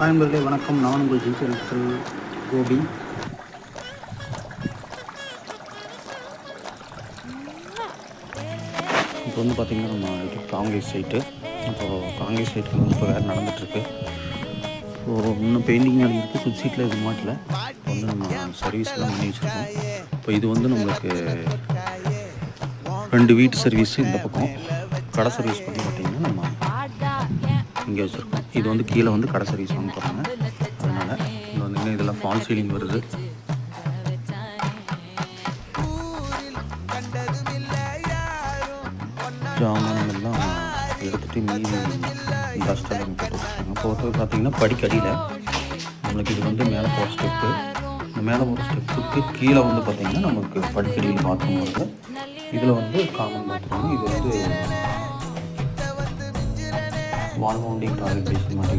நண்பர்களே வணக்கம். நான் உங்கள் ஜிபிஎல் கோபி. இப்போ வந்து பார்த்திங்கன்னா நம்ம இது காங்கிரஸ் சைட்டு. அப்போது காங்கிரஸ் சைட்டில் வந்து இப்போ வேறு நடந்துகிட்ருக்கு. ஸோ இன்னும் பெயிண்டிங் நடந்துருக்கு ஃபுட் சீட்டில் இது மாட்டில். இப்போ வந்து நம்ம சர்வீஸ்லாம் பண்ணி வச்சுருக்கோம் இப்போ இது வந்து நம்மளுக்கு ரெண்டு வீட்டு சர்வீஸு இந்த பக்கம். கடை சர்வீஸ் பண்ணி பார்த்திங்கன்னா நம்ம இங்கே வச்சுருக்கோம். இது வந்து கீழே வந்து கடை சர்வீஸ் வாங்க போகிறாங்க அதனால் இங்கே வந்து இதெல்லாம் ஃபால் சீலிங் வருது. ஜாமான் எல்லாம் எடுத்துகிட்டு மீதி டஸ்டெல்லாம் போட்டு வச்சுருக்காங்க. பார்த்தீங்கன்னா படிக்கடியில். நம்மளுக்கு இது வந்து மேலே போகிற ஸ்டெப்பு இந்த மேலே போகிற ஸ்டெப்புக்கு கீழே வந்து பார்த்திங்கன்னா நமக்கு படிக்கடியில் பாத்ரூம் வருது. இதில் வந்து common bathroom wall mounting tower bridge mounting